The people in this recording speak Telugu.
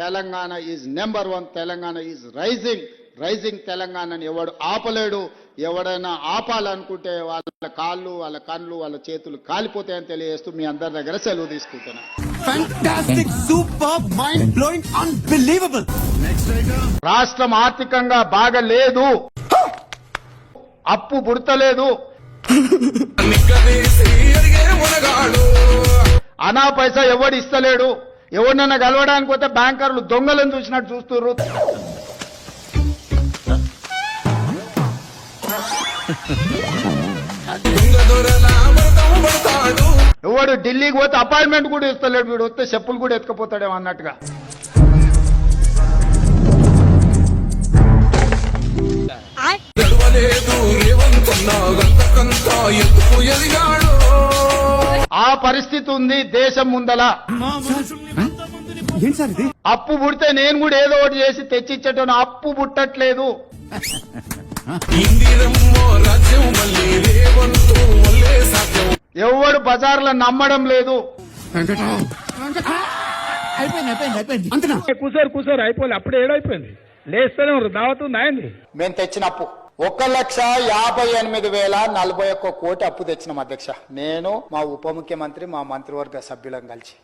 Telangana is number one Telangana is rising rising తెలంగాణని ఎవడు ఆపలేడు? ఎవడైనా ఆపాలనుకుంటే వాళ్ళ కాళ్ళు వాళ్ళ కళ్ళు వాళ్ళ చేతులు కాలిపోతాయని తెలియజేస్తూ మీ అందరి దగ్గర సెలవు తీసుకుంటున్నా. Fantastic, superb, mind blowing, unbelievable. రాష్ట్రం ఆర్థికంగా బాగా లేదు అప్పు పుడతలేదు. అనా పైసా ఎవడు ఇస్తలేడు? ఎవరినైనా కలవడానికి పోతే బ్యాంకర్లు దొంగలను చూసినట్టు చూస్తుర్రు. ఎవడు ఢిల్లీకి పోతే అపాయింట్మెంట్ కూడా ఇస్తలేడు వీడు వస్తే చెప్పులు కూడా ఎత్తుకపోతాడేమో అన్నట్టుగా. ఆ పరిస్థితి ఉంది దేశం ముందల. ఏంటి సార్ ఇది? అప్పు పుడితే నేను కూడా ఏదో ఒకటి చేసి తెచ్చిచ్చేటోను అప్పు పుట్టట్లేదు. ఎవడు బజార్లో నమ్మడం లేదు. కూసారు కూసారు అయిపోలే. అప్పుడు ఏడైపోయింది. లేస్తూనే ఉన్నారు దావత్ ఉంది ఆయనది మేము తెచ్చిన అప్పు. ఒక లక్ష యాభై ఎనిమిది వేల నలభై ఒక్క కోటి అప్పు తెచ్చిన అధ్యక్ష. నేను మా ఉప ముఖ్యమంత్రి మా మంత్రివర్గ సభ్యులం కలిసి.